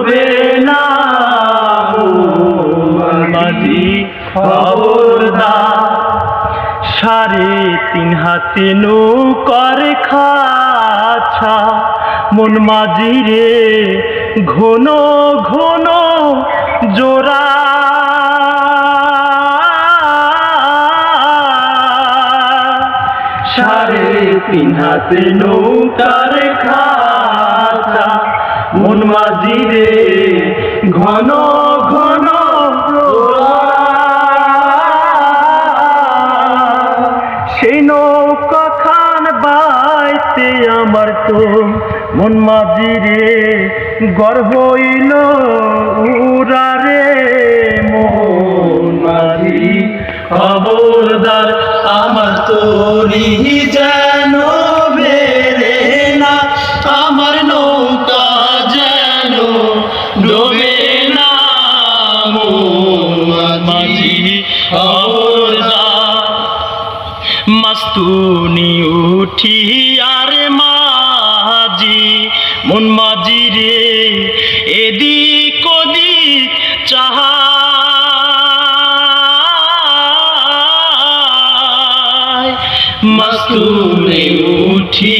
ডোবে না। মাঝি সাড়ে তিন হাতে নৌকার খাছা মন মাঝি রে ঘন ঘন জোড়া। সাড়ে তিন হাতে নৌকার খাছা মন মাঝি রে ঘন ঘন। সেই নৌকা খান বাইতে আমার তো মন মাঝি রে গর্ব হইল উড়ারে মন মাঝি খবরদার আমার তোরি যেন মাস্তুনি উঠি আর মাঝি, মন মাঝি রে, এদিক ওদিক চাহা মাস্তুনি উঠি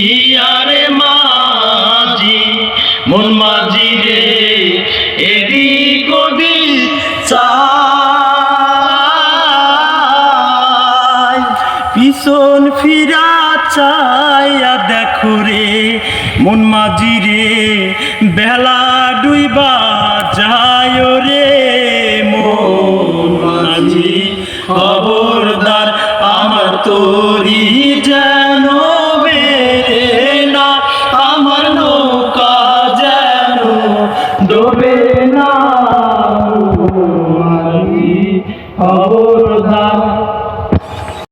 আর মাঝি, মন মাঝি রে, এদিক ওদিক চাই পিছন ফিরা চাইয়া দেখো রে, মন মাঝি রে, বেলা ডুইবা যায় রে। মন মাঝি খবরদার, আমার তোরি যেন বেড়ে না, আমার নৌকা যেন ডোবে না। খবরদার